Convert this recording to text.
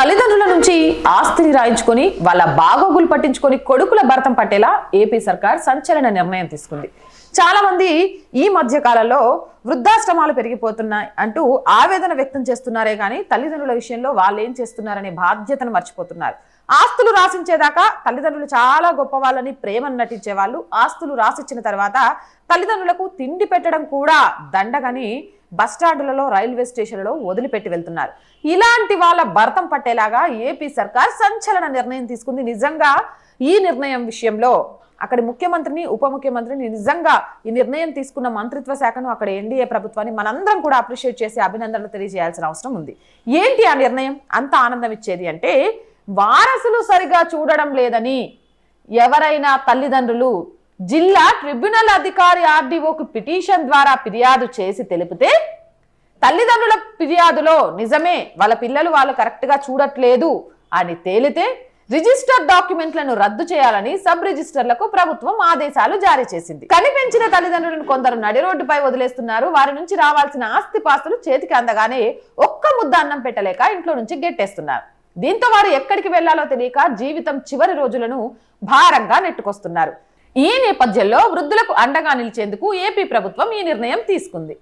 తల్లిదండ్రుల నుంచి ఆస్తిని రాయించుకొని వాళ్ళ బాగోగులు పట్టించుకొని కొడుకుల భరతం పట్టేలా ఏపీ సర్కార్ సంచలన నిర్ణయం తీసుకుంది. చాలా మంది ఈ మధ్య కాలంలో వృద్ధాశ్రమాలు పెరిగిపోతున్నాయి అంటూ ఆవేదన వ్యక్తం చేస్తున్నారే కానీ తల్లిదండ్రుల విషయంలో వాళ్ళు ఏం చేస్తున్నారనే బాధ్యతను మర్చిపోతున్నారు. ఆస్తులు రాసించేదాకా తల్లిదండ్రులు చాలా గొప్ప వాళ్ళని ప్రేమను నటించే వాళ్ళు ఆస్తులు రాసిచ్చిన తర్వాత తల్లిదండ్రులకు తిండి పెట్టడం కూడా దండగని బస్టాండులలో రైల్వే స్టేషన్లలో వదిలిపెట్టి వెళ్తున్నారు. ఇలాంటి వాళ్ళ భర్తం పట్టేలాగా ఏపీ సర్కార్ సంచలన నిర్ణయం తీసుకుంది. నిజంగా ఈ నిర్ణయం విషయంలో అక్కడి ముఖ్యమంత్రిని ఉప ముఖ్యమంత్రిని నిజంగా ఈ నిర్ణయం తీసుకున్న మంత్రిత్వ శాఖను అక్కడ ఎన్డీఏ ప్రభుత్వాన్ని మనందరం కూడా అప్రిషియేట్ చేసి అభినందనలు తెలియజేయాల్సిన అవసరం ఉంది. ఏంటి ఆ నిర్ణయం? అంత ఆనందం ఇచ్చేది అంటే వారసులు సరిగా చూడడం లేదని ఎవరైనా తల్లిదండ్రులు జిల్లా ట్రిబ్యునల్ అధికారి ఆర్డీఓకు పిటిషన్ ద్వారా ఫిర్యాదు చేసి తెలిపితే తల్లిదండ్రుల ఫిర్యాదులో నిజమే వాళ్ళ పిల్లలు వాళ్ళు కరెక్ట్గా చూడట్లేదు అని తేలితే రిజిస్టర్ డాక్యుమెంట్లను రద్దు చేయాలని సబ్ రిజిస్టర్లకు ప్రభుత్వం ఆదేశాలు జారీ చేసింది. కనిపించిన తల్లిదండ్రులను కొందరు నడి రోడ్డుపై వదిలేస్తున్నారు. వారి నుంచి రావాల్సిన ఆస్తి పాస్తులు చేతికి అందగానే ఒక్క ముద్ద అన్నం పెట్టలేక ఇంట్లో నుంచి గెట్టేస్తున్నారు. దీంతో వారు ఎక్కడికి వెళ్ళాలో తెలియక జీవితం చివరి రోజులను భారంగా నెట్టుకొస్తున్నారు. ఈ నేపథ్యంలో వృద్ధులకు అండగా నిలిచేందుకు ఏపీ ప్రభుత్వం ఈ నిర్ణయం తీసుకుంది.